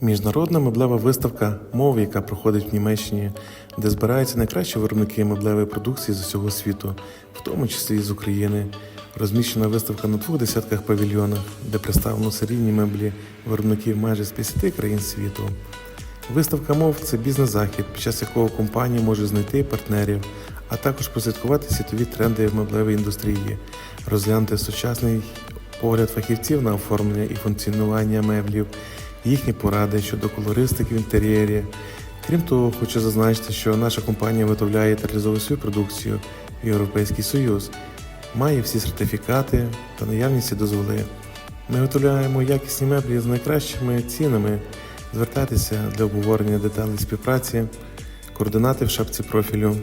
Міжнародна меблева виставка мов, яка проходить в Німеччині, де збираються найкращі виробники меблевої продукції з усього світу, в тому числі і з України. Розміщена виставка на двох десятках павільйонах, де представлено серійні меблі виробників майже з 50 країн світу. Виставка мов це бізнес-захід, під час якого компанія може знайти партнерів, а також прослідкувати світові тренди в меблевій індустрії, розглянути сучасний погляд фахівців на оформлення і функціонування меблів, їхні поради щодо колористики в інтер'єрі. Крім того, хочу зазначити, що наша компанія виготовляє та реалізовує свою продукцію в Європейський Союз, має всі сертифікати та наявність дозволи. Ми виготовляємо якісні меблі з найкращими цінами. Звертайтеся для обговорення деталей співпраці, координати в шапці профілю.